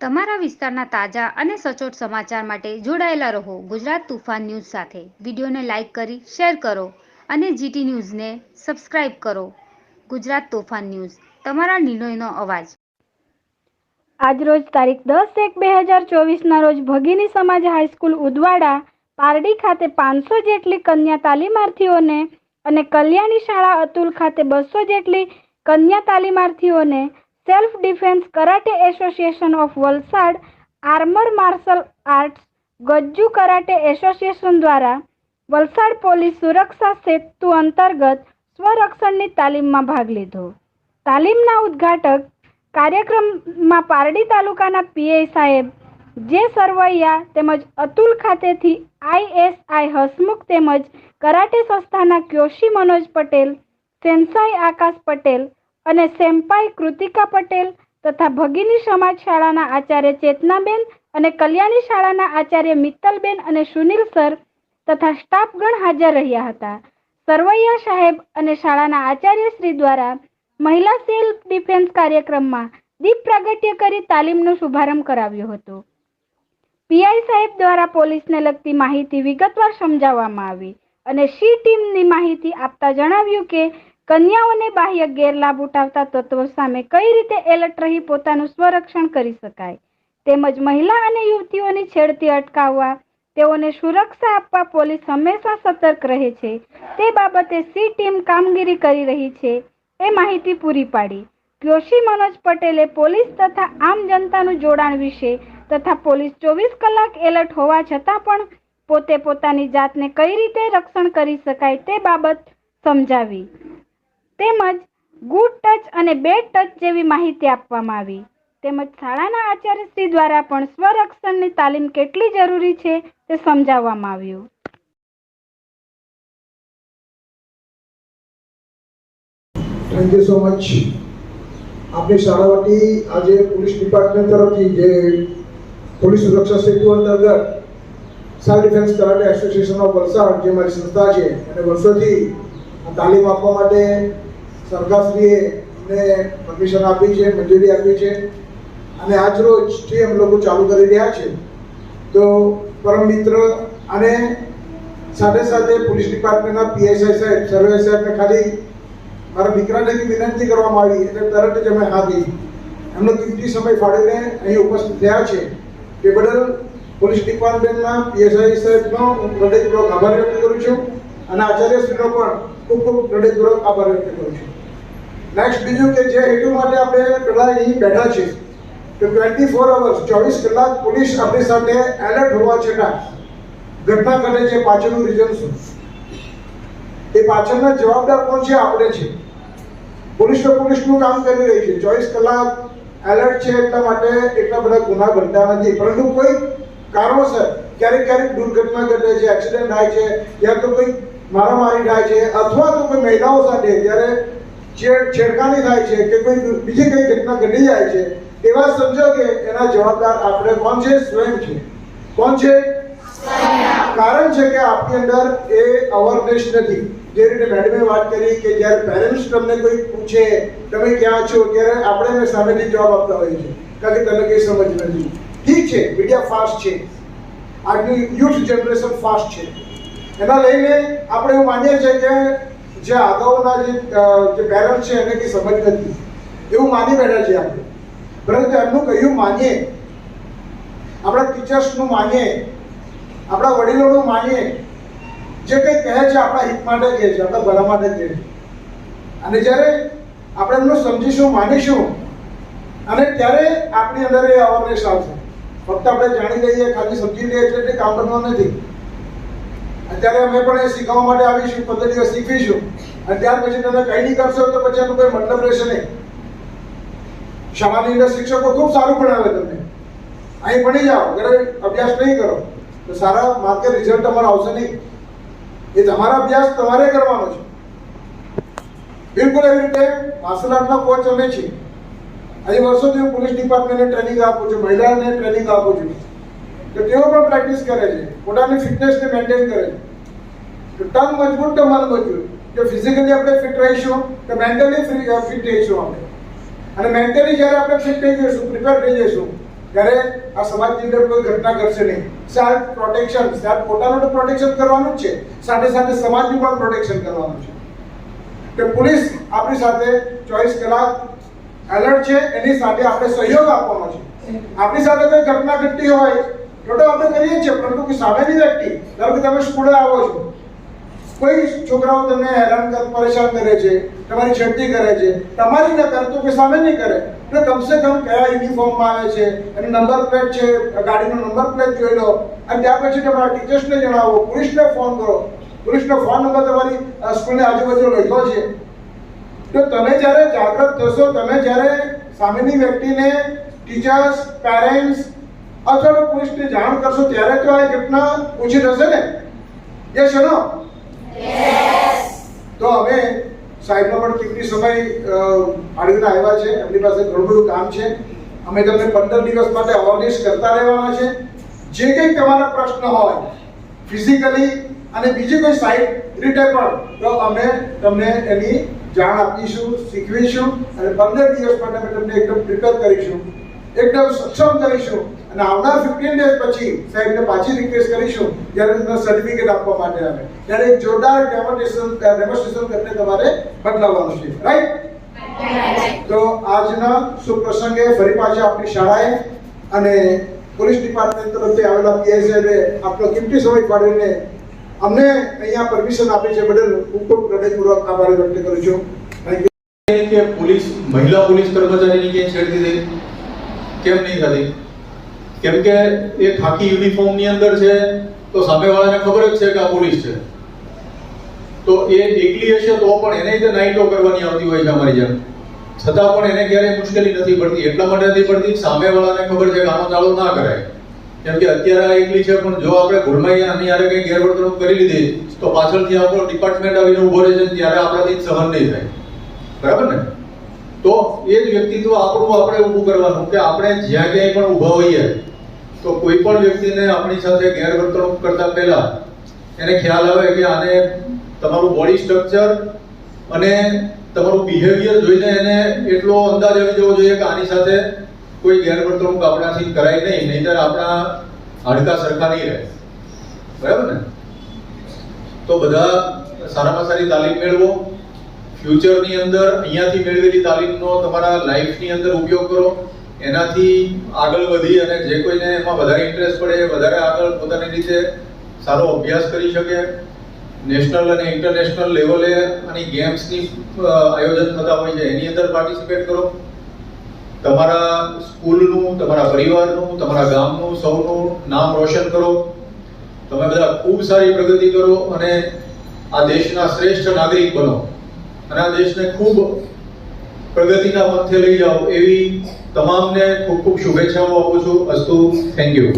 તમારા વિસ્તારના તાજા અને સચોટ સમાચાર માટે જોડાયેલા રહો ગુજરાત તુફાન ન્યૂઝ સાથે. વિડીયોને લાઇક કરી, શેર કરો અને જીટી ન્યૂઝને સબસ્ક્રાઇબ કરો. ગુજરાત તોફાન ન્યૂઝ, તમારા નિર્ણયનો અવાજ. આજરોજ તારીખ દસ એક બે હજાર ચોવીસના રોજ ભગીની સમાજ હાઈસ્કૂલ ઉદવાડા, પારડી ખાતે પાંચસો જેટલી કન્યા તાલીમાર્થીઓને અને કલ્યાણી શાળા અતુલ ખાતે બસો જેટલી કન્યા તાલીમાર્થીઓને self defence karate association of Valsad armour martial arts Gajju karate association દ્વારા વલસાડ પોલીસ સુરક્ષા સેતુ અંતર્ગત સ્વરક્ષણની તાલીમમાં ભાગ લીધો. તાલીમના ઉદ્ઘાટક કાર્યક્રમમાં પારડી તાલુકાના પીઆઈ સાહેબ, જે સરવૈયા તેમજ અતુલ ખાતેથી આઈએસઆઈ હસમુખ તેમજ કરાટે સંસ્થાના ક્યોશી મનોજ પટેલ, સેન્સાઈ આકાશ પટેલ અને સેમ્પાઈ કૃતિકા પટેલ તથા ભગીની સમાજ શાળાના આચાર્ય ચેતનાબેન અને કલ્યાણી શાળાના આચાર્ય મિત્તલબેન અને સુનિલ સર તથા સ્ટાફગણ હાજર રહ્યા હતા. સરવૈયા સાહેબ અને શાળાના આચાર્ય શ્રી દ્વારા મહિલા સેલ્ફ ડિફેન્સ કાર્યક્રમમાં દીપ પ્રાગટ્ય કરી તાલીમનો શુભારંભ કરાવ્યો હતો. પીઆઈ સાહેબ દ્વારા પોલીસને લગતી માહિતી વિગતવાર સમજાવવામાં આવી અને સી ટીમની માહિતી આપતા જણાવ્યું કે કન્યાઓને બાહ્ય ગેરલાભ ઉઠાવતા તત્વો સામે કઈ રીતે એલર્ટ રહી પોતાનું સ્વરક્ષણ કરી શકાય? તેમજ મહિલા અને યુવતીઓની છેડતી અટકાવવા, તેઓને સુરક્ષા આપવા પોલીસ હંમેશા સતર્ક રહે છે. તે બાબતે સી ટીમ કામગીરી કરી રહી છે. એ માહિતી પૂરી પાડી. જોશી મનોજ પટેલે પોલીસ તથા આમ જનતાનું જોડાણ વિશે તથા પોલીસ ચોવીસ કલાક એલર્ટ હોવા છતાં પણ પોતે પોતાની જાતને કઈ રીતે રક્ષણ કરી શકાય તે બાબત સમજાવી. તેમજ ગુડ ટચ અને બેડ ટચ જેવી માહિતી આપવામાં આવી. તેમજ શાળાના આચાર્યશ્રી દ્વારા પણ સ્વરક્ષણની તાલીમ કેટલી જરૂરી છે તે સમજાવવામાં આવ્યું. થેન્ક યુ સો મચ આપણી શાળા વતી આજે પોલીસ ડિપાર્ટમેન્ટ તરફથી જે પોલીસ સુરક્ષા સેતુ અંતર્ગત self defence karate association of Valsad, જે મારી સંસ્થા છે અને વર્ષોથી તાલીમ આપવા માટે સરકારશ્રીએ અમને પરમિશન આપી છે, મંજૂરી આપી છે અને આજ રોજથી અમે લોકો ચાલુ કરી રહ્યા છે. તો પરમ મિત્ર અને સાથે સાથે પોલીસ ડિપાર્ટમેન્ટના પીએસઆઈ સાહેબ, સર્વે સાહેબને ખાલી મારા દીકરાને વિનંતી કરવામાં આવી એટલે તરત જ અમે હા દીધી એમનો કિંમતી સમય ફાળવીને અહીં ઉપસ્થિત થયા છે. તે બદલ પોલીસ ડિપાર્ટમેન્ટના પીએસઆઈ સાહેબનો હૃદયપૂર્વક આભાર વ્યક્ત કરું છું અને આચાર્યશ્રીનો પણ ખૂબ ખૂબ હૃદયપૂર્વક આભાર વ્યક્ત કરું છું. નેક્સ્ટ બીજું કે જે હેતુ માટે આપણે પહેલા અહીં બેઠા છીએ કે ટ્વેન્ટી ફોર અવર્સ ચોવીસ કલાક પોલીસ આપણી સાથે એલર્ટ હોવા છતાં ઘટના ઘટે છે પાછળનું રીઝન શું? એ પાછળના જવાબદાર કોણ છે? આપણે છે. પોલીસ તો પોલીસનું કામ કરી રહી છે. ચોવીસ કલાક એલર્ટ છે એટલા માટે એટલા બધા ગુના બનતા નથી. પરંતુ કોઈ કારણોસર ક્યારેક ક્યારેક દુર્ઘટના ઘટે છે એક્સિડન્ટ થાય છે, યા તો કોઈ મારામારી થાય છે, અથવા તો કોઈ મહિલાઓ સાથે જ્યારે છેડ છેડખાની થાય છે કે કોઈ બીજી કઈ ઘટના ઘટી જાય છે, એવા સંજોગે એના જવાબદાર આપણે કોણ છે? સ્વયં છે. કોણ છે? કારણ છે કે આપની અંદર એ અવેરનેસ નથી. જે રીતે મેડમે વાત કરી કે જ્યારે પેરેન્ટ્સ તમને કોઈ પૂછે, તમે ક્યાં છો? ત્યારે આપણે એને સામેથી જવાબ આપતા હોઈએ છીએ. કારણ કે તને કંઈ સમજ નથી. ઠીક છે મીડિયા ફાસ્ટ છે. આજની યુથ જનરેશન ફાસ્ટ છે. એના લઈને આપણે એવું માનીએ છીએ કે જે અગાઉના જે પેરેન્ટ છે એને કંઈ સમજ નથી. એવું માની બેઠા છે આપણે. પરંતુ એમનું કહ્યું માનીએ. આપણા ટીચર્સનું માનીએ. આપણા વડીલોનું માનીએ. જે કંઈ કહે છે આપણા હિત માટે કહે છે, આપણા ભલા માટે કહે છે. અને જ્યારે આપણે એમનું સમજીશું, માનીશું, અને ત્યારે આપણી અંદર એ અવેરનેસ આવશે. ફક્ત આપણે જાણી લઈએ, ખાલી સમજી લઈએ એટલે કામ બનવાનું નથી. અત્યારે અમે પણ એ શીખવા માટે આવીશું દિવસ શીખીશું. અને ત્યાર પછી તમે કંઈ નહીં કરશો તો પછી એનો કોઈ મતલબ રહેશે નહીં. શાળાની અંદર શિક્ષકો ખૂબ સારું ભણાવે તમને. અહીં ભણી જાઓ, ઘરે અભ્યાસ નહીં કરો. તો સારા માર્કે રિઝલ્ટ તમારો આવશે નહીં. એ તમારા અભ્યાસ તમારે કરવાનો છે. બિલકુલ એવી રીતે માર્શલ આર્ટના કોચ અમે છીએ. અહીં વર્ષોથી હું પોલીસ ડિપાર્ટમેન્ટને ટ્રેનિંગ આપું છું, મહિલાને ટ્રેનિંગ આપું છું. તો તેઓ પણ પ્રેક્ટિસ કરે છે. પોતાની ફિટનેસને મેન્ટેન કરે છે. તો તન મજબૂત તો મન મજબૂત કે ફિઝિકલી આપણે ફિટ રહીશું, તો મેન્ટલી ફિટ રહીશું આપણે અને મેન્ટલી જ્યારે આપણે ફિટ થઈ જઈશું પ્રિપેર થઈ જઈશું, ત્યારે આ સમાજની અંદર કોઈ ઘટના ઘટશે નહીં. સેલ્ફ પ્રોટેક્શન સેલ્ફ પોતાનું તો પ્રોટેક્શન કરવાનું જ છે. સાથે સાથે સમાજનું પણ પ્રોટેક્શન કરવાનું છે. કે પોલીસ આપણી સાથે ચોવીસ કલાક એલર્ટ છે. એની સાથે આપણે સહયોગ આપવાનો છે. આપણી સાથે કોઈ ઘટના ઘટતી હોય તો આપણે કરીએ છીએ, પરંતુ કે સામેની વ્યક્તિ ધારો કે તમે સ્કૂલે આવો છો. કોઈ છોકરાઓ તમને હેરાન કર, પરેશાન કરે છે, તમારી છેડતી કરે છે, તમારી ન કરે તો કે સામે નહીં કરે. એટલે કમસે કમ કયા યુનિફોર્મમાં આવે છે અને નંબર પ્લેટ છે, ગાડીનો નંબર પ્લેટ જોઈ લો, અને ત્યાર પછી તમારા ટીચર્સને જણાવો પોલીસને ફોન કરો. પોલીસનો ફોન નંબર તમારી સ્કૂલની આજુબાજુ લખ્યો છે. તો તમે જ્યારે જાગૃત થશો, તમે જ્યારે સામેની વ્યક્તિને ટીચર્સ પેરેન્ટ્સ અથવા પોલીસને જાણ કરશો ત્યારે તો આ ઘટના ઓછી થશે ને? યસ નો તો અમે સાહેબનો પણ કેટલી સમય આડીને આવ્યા છે. એમની પાસે ઘણું બધું કામ છે. અમે તમને પંદર દિવસ માટે અવેરનેસ કરતા રહેવાના છે. જે કંઈ તમારા પ્રશ્ન હોય ફિઝિકલી અને બીજી કોઈ સાઈડ રીતે પણ તો અમે તમને એની જાણ આપીશું શીખવીશું અને પંદર દિવસ માટે અમે તમને એકદમ પ્રિપેર કરીશું. એકદમ સક્ષમ કરીશું. અને આવનાર ફિફ્ટીન ડેઝ પછી સાહેબને પાછી રિક્વેસ્ટ કરીશું જ્યારે સર્ટિફિકેટ આપવા માટે આવે. ત્યારે જોરદાર ડેમોન્સ્ટ્રેશન ડેમોન્સ્ટ્રેશન કરીને તમારે બદલાવવાનું છે. રાઈટ તો આજના સુપ્રસંગે ફરી પાછા આપણી શાળાએ અને પોલીસ ડિપાર્ટમેન્ટ તરફથી આવેલા પીઆઈ આપણો કિંમતી સમય પાડીને અમને અહીંયા પરમિશન આપી છે બદલ હું ખૂબ હૃદયપૂર્વક આભાર વ્યક્ત કરું છું. કે પોલીસ, મહિલા પોલીસ કર્મચારીની ક્યાંય છેડતી થઈ. કેમ નહીં થતી કેમ કે એ ખાકી યુનિફોર્મની અંદર છે, તો સામેવાળાને ખબર જ છે કે આ પોલીસ છે. તો એ એકલી હશે તો પણ એને જે નાઈટો કરવાની આવતી હોય છે અમારી જેમ. છતાં પણ એને ક્યારેય મુશ્કેલી નથી પડતી. એટલા માટે નથી પડતી સામેવાળાને ખબર છે કે આનો ચાલુ ના કરાય. કેમ કે અત્યારે આ એકલી છે, પણ જો આપણે ઘરમાં આની યારે કંઈ ગેરવર્તણૂક કરી લીધી, તો પાછળથી આપણો ડિપાર્ટમેન્ટ આવીને ઊભો રહે છે ત્યારે આપણાથી સહન નહીં થાય. બરાબર ને? તો એ જ વ્યક્તિત્વ આપણું આપણે ઊભું કરવાનું કે આપણે જ્યાં ક્યાંય પણ ઊભા હોઈએ, તો કોઈ પણ વ્યક્તિને આપણી સાથે ગેરવર્તણૂક કરતા પહેલા એને ખ્યાલ આવે કે આને તમારું બોડી સ્ટ્રક્ચર અને તમારું બિહેવિયર જોઈને એને એટલો અંદાજ આવી જવો જોઈએ કે આની સાથે કોઈ ગેરવર્તણૂક આપણાથી કરાય નહીં, નહીંતર આપણા હાડકા સરખા નહીં રહે. બરાબર ને? તો બધા સારામાં સારી તાલીમ મેળવો. ફ્યુચરની અંદર અહીંયાથી મેળવેલી તાલીમનો તમારા લાઈફની અંદર ઉપયોગ કરો. એનાથી આગળ વધી અને જે કોઈને એમાં વધારે ઇન્ટરેસ્ટ પડે, વધારે આગળ પોતાની રીતે સારો અભ્યાસ કરી શકે. નેશનલ અને ઇન્ટરનેશનલ લેવલે આની ગેમ્સની આયોજન થતા હોય છે, એની અંદર પાર્ટિસિપેટ કરો. તમારા સ્કૂલનું, તમારા પરિવારનું, તમારા ગામનું, સૌનું નામ રોશન કરો. તમે બધા ખૂબ સારી પ્રગતિ કરો અને આ દેશના શ્રેષ્ઠ નાગરિક બનો. અને આ દેશને ખૂબ પ્રગતિના પંથે લઈ જાઓ એવી તમામને ખૂબ ખૂબ શુભેચ્છાઓ આપું છું. અસ્તુ થેન્ક યુ